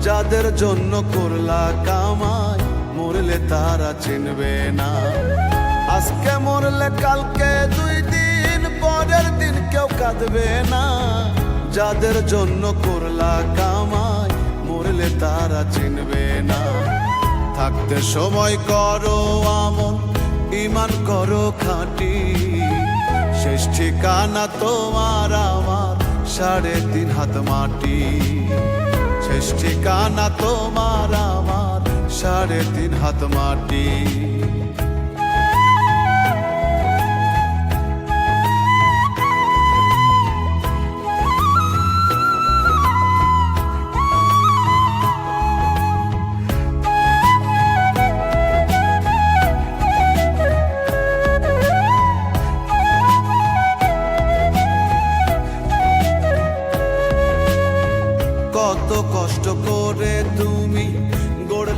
যাদের জন্য করলা কামাই, মরলে তারা চিনবে না। আজকে মরলে কালকে দুই দিন, পরের দিন কেউ কাঁদবে না। যাদের জন্য করলা কামাই, মরলে তারা চিনবে না। থাকতে সময় করো আমন ইমান করো খাঁটি। শেষ ঠিকানা তোমার আমার সাড়ে তিন হাত মাটি। শেষ ঠিকানা তোমার আমার সাড়ে তিন হাত মাটি।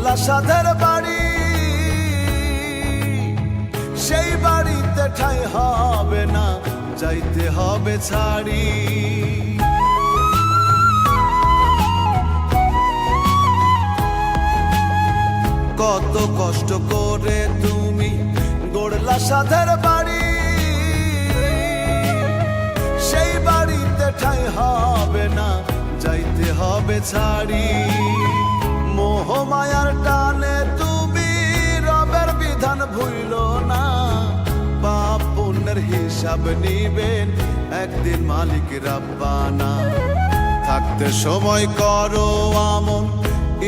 গড়লা সাধের বাড়ি, সেই বাড়িতে ঠাই হবে না, যাইতে হবে ছাড়ি। কত কষ্ট করে তুমি গড়লা সাধের বাড়ি, সেই বাড়িতে ঠাই হবে না, যাইতে হবে ছাড়ি। মোহ মায়ার টানে তুমি রবের বিধান ভুইল না। পাপ পুণ্যের হিসাব নিবেন একদিন মালিক রাব্বানা। থাকতে সময় করো আমন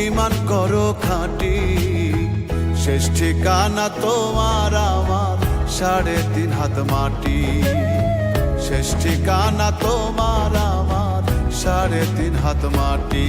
ইমান করো খাঁটি। শেষ ঠিকানা তোমার আমার, সাড়ে তিন হাত মাটি। শেষ ঠিকানা তোমার আমার, সাড়ে তিন হাত মাটি।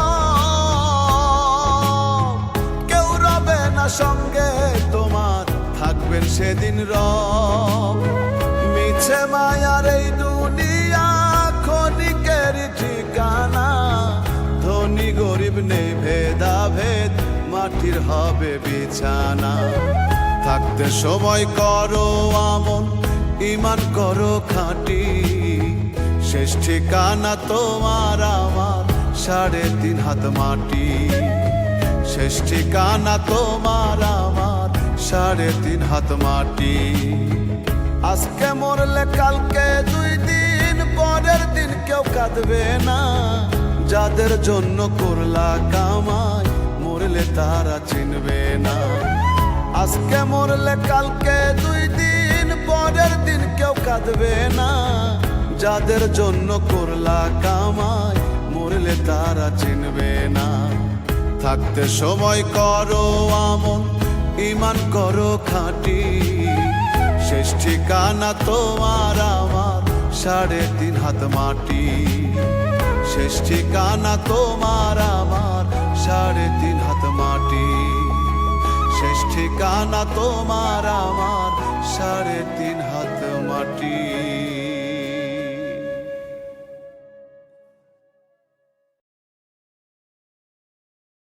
থাকবেন সেদিন রব, মিছে মায়ার এই দুনিয়া ক্ষণিকের ঠিকানা। ধনী গরিব নেই ভেদা ভেদ মাটির হবে বিছানা। থাকতে সময় করো আমন ইমান করো খাঁটি। শেষ ঠিকানা তোমার আমার, সাড়ে তিন হাত মাটি। শেষ ঠিকানা তোমার আমার। সাড়ে তিন হাত মাটি। আজকে মরলে, কালকে দুই দিন, পরের দিন কেউ কাঁদবে না। যাদের জন্য করলা কামাই, মরলে তারা চিনবে না। আজকে মরলে, কালকে দুই দিন, পরের দিন কেউ কাঁদবে না। যাদের জন্য করলা কামাই, মরলে তারা চিনবে না। থাকতে সময় করো আমন ইমান করো খাঁটি। শেষ ঠিকানা তোমার আমার, সাড়ে তিন হাত মাটি। শেষ ঠিকানা তোমার আমার, সাড়ে তিন হাত মাটি। শেষ ঠিকানা তোমার আমার, সাড়ে তিন হাত